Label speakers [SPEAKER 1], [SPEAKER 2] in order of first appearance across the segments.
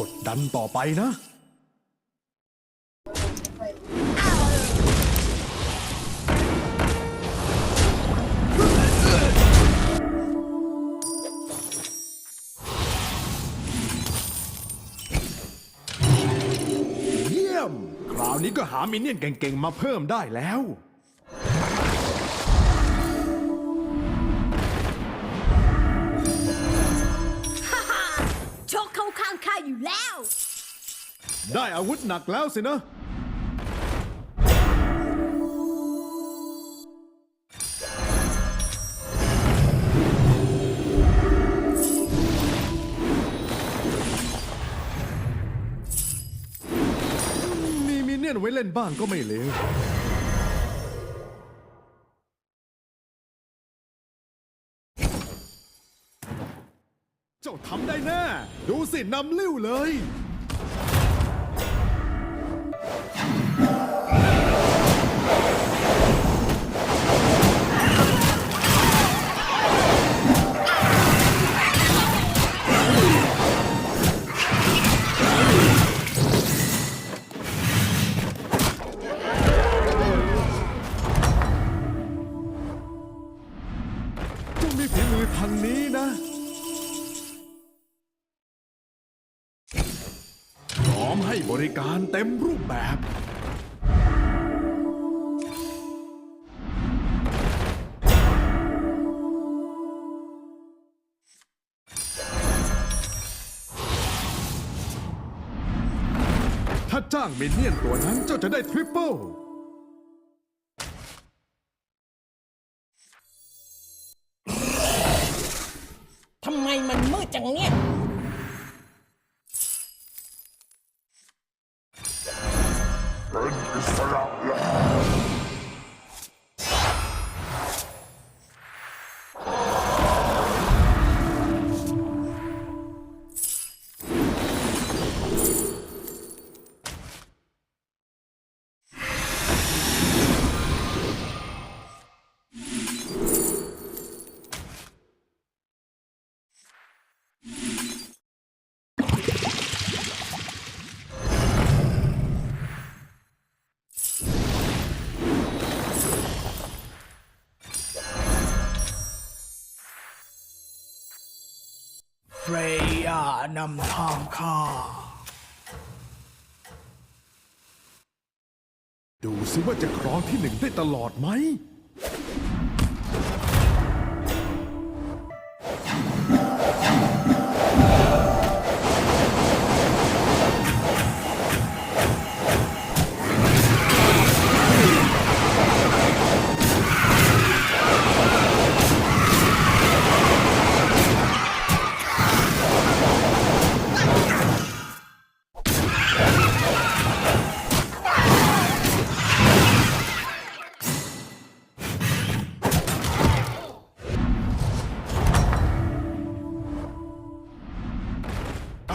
[SPEAKER 1] กดดันต่อไปนะ เยี่ยม คราวนี้ก็หามินเนี่ยนเก่งๆ มาเพิ่มได้แล้ว ได้อาวุธหนักแล้วสินะ มีมินเนี่ยนไว้เล่นบ้างก็ไม่เลว เจ้าทำได้แน่ ดูสินำลิ้วเลย ริการเต็มรูปแบบ ถ้าจ้างมินเนี่ยนตัวนั้นเจ้าจะได้ทริปเปิล
[SPEAKER 2] ทำไมมันมืดจังเนี่ย
[SPEAKER 3] นำ
[SPEAKER 4] ทางข้า
[SPEAKER 1] ดูสิว่าจะครองที่หนึ่งได้ตลอดไหม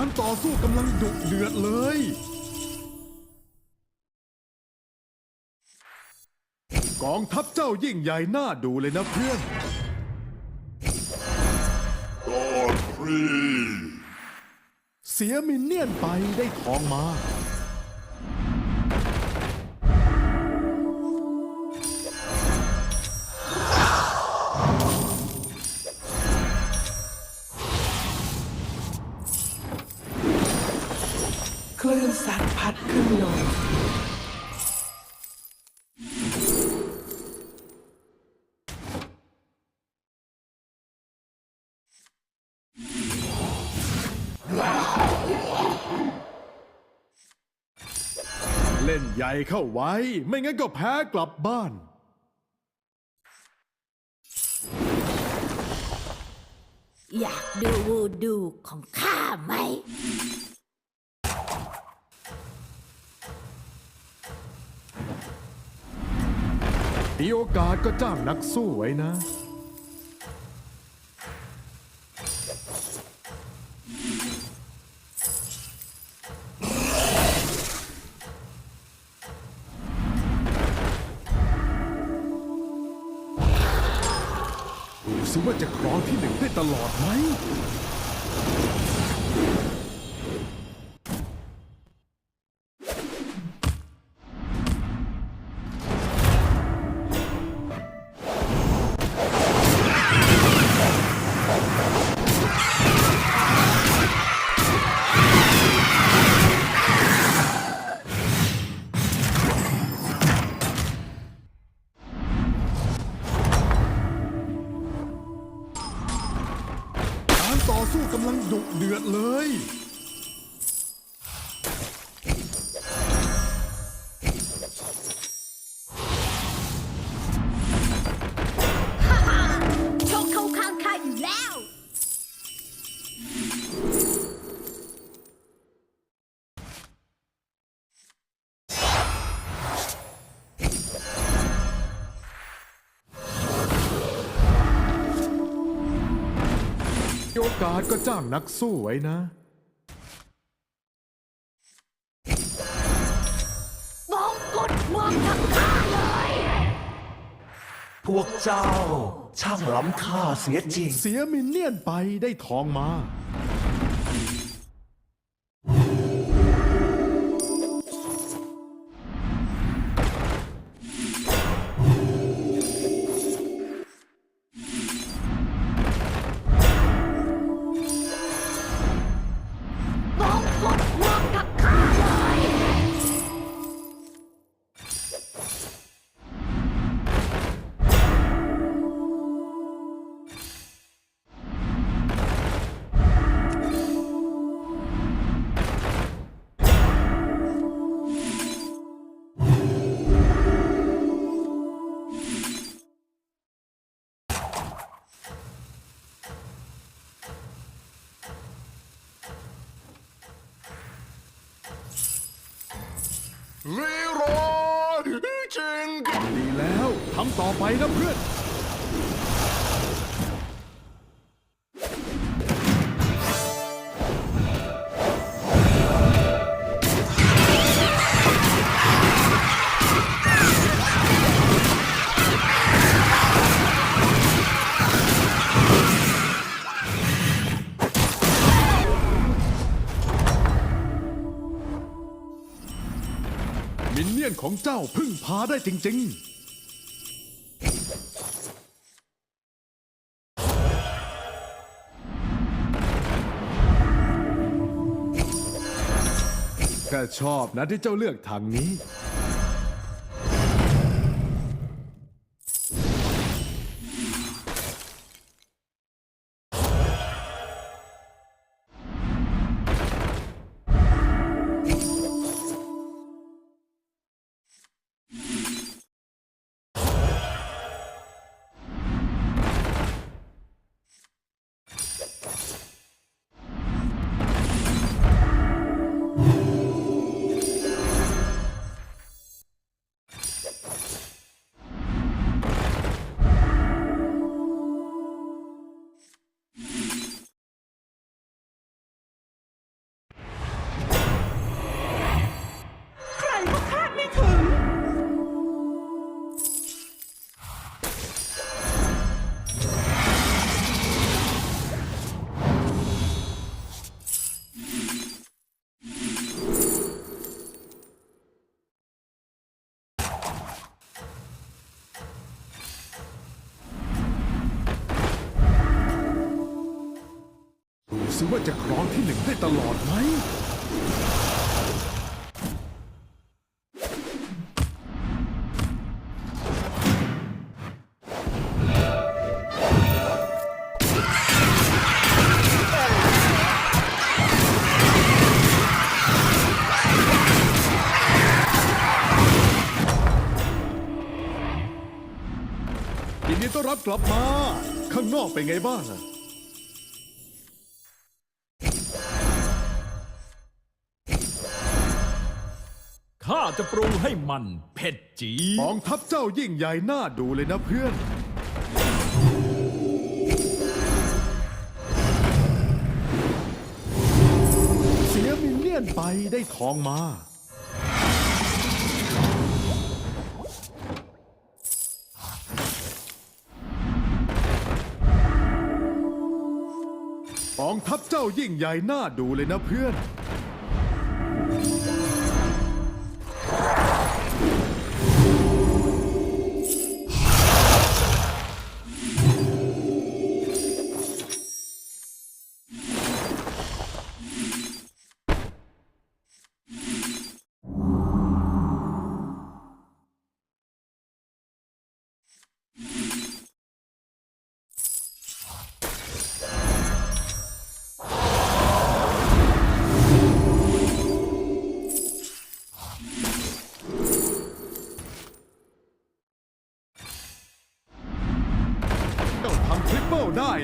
[SPEAKER 1] การต่อสู้กำลังดุเดือดเลย กองทัพเจ้ายิ่งใหญ่น่าดูเลยนะเพื่อน
[SPEAKER 3] กอดฟรี
[SPEAKER 1] เสียมินเนี่ยนไปได้ทองมา
[SPEAKER 2] ลื่นสัตว์พัดขึ้นลง
[SPEAKER 1] เล่นใหญ่เข้าไว้ ไม่งั้นก็แพ้กลับบ้าน
[SPEAKER 5] อยากดูวูดูของข้าไหม
[SPEAKER 1] มีโอกาสก็จ้างนักสู้ไว้นะ ดูสิว่าจะครองที่หนึ่งได้ตลอดไหม กาศก็จ้างนักสู้ไว้นะ
[SPEAKER 5] มองกดมองทั้งข้าเลย
[SPEAKER 6] พวกเจ้า ช่างล้ำค่าเสียจริง
[SPEAKER 1] เสียมินเนี่ยนไปได้ทองมา
[SPEAKER 5] ลี
[SPEAKER 3] รยจริง
[SPEAKER 1] ดีแล้วทำต่อไปนะเพื่อน ของเจ้าพึ่งพาได้จริง ๆก็ชอบนะที่เจ้าเลือกทางนี้ ว่าจะครองที่หนึ่งได้ตลอดไหมยินดีต้อนรับกลับมา ข้างนอกเป็นไงบ้างอะ
[SPEAKER 7] ข้าจะปรุงให้มันเผ็ดจี
[SPEAKER 1] กองทัพเจ้ายิ่งใหญ่น่าดูเลยนะเพื่อน เสียมินเนี่ยนไปได้ทองมา กองทัพเจ้ายิ่งใหญ่น่าดูเลยนะเพื่อน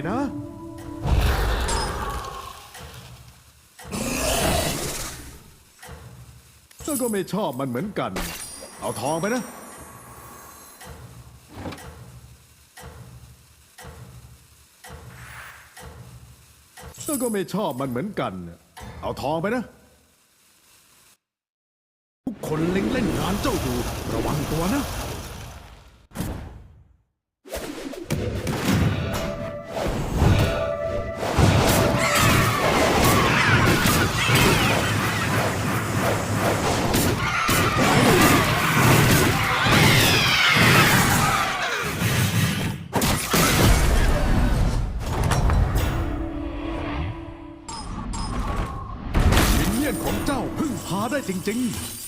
[SPEAKER 1] นะเจ้าก็ไม่ชอบมันเหมือนกัน เอาทองไปนะแล้วก็ไม่ชอบมันเหมือนกัน เอาทองไปนะ ทุกคนเล็งเล่นงานเจ้าอยู่ระวังตัวนะ ริง ๆ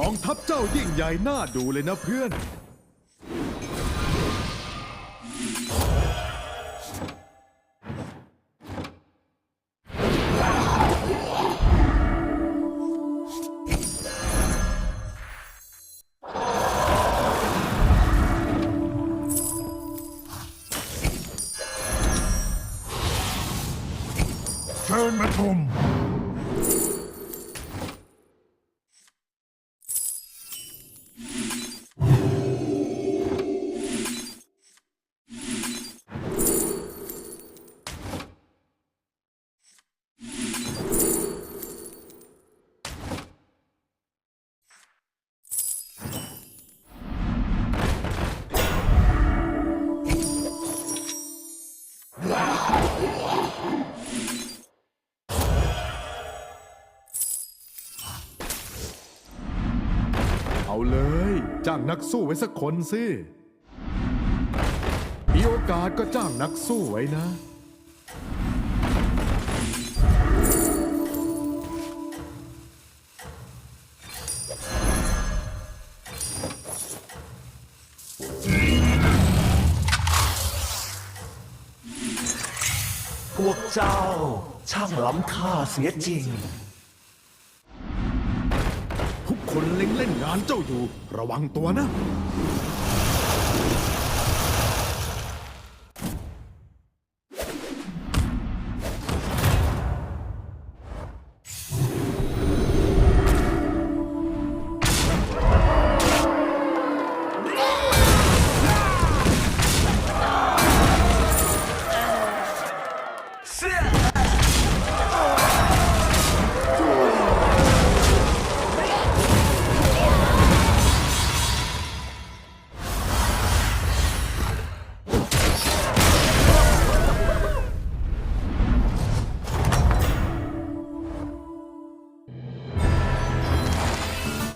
[SPEAKER 1] กองทัพเจ้ายิ่งใหญ่น่าดูเลยนะเพื่อน
[SPEAKER 3] เเอา
[SPEAKER 1] เลย จ้างนักสู้ไว้สักคนสิมีโอกาสก็จ้างนักสู้ไว้นะ
[SPEAKER 6] พวกเจ้าช่างล้ำค่าเสียจริง
[SPEAKER 1] คนเล็งเล่นงานเจ้าอยู่ ระวังตัวนะ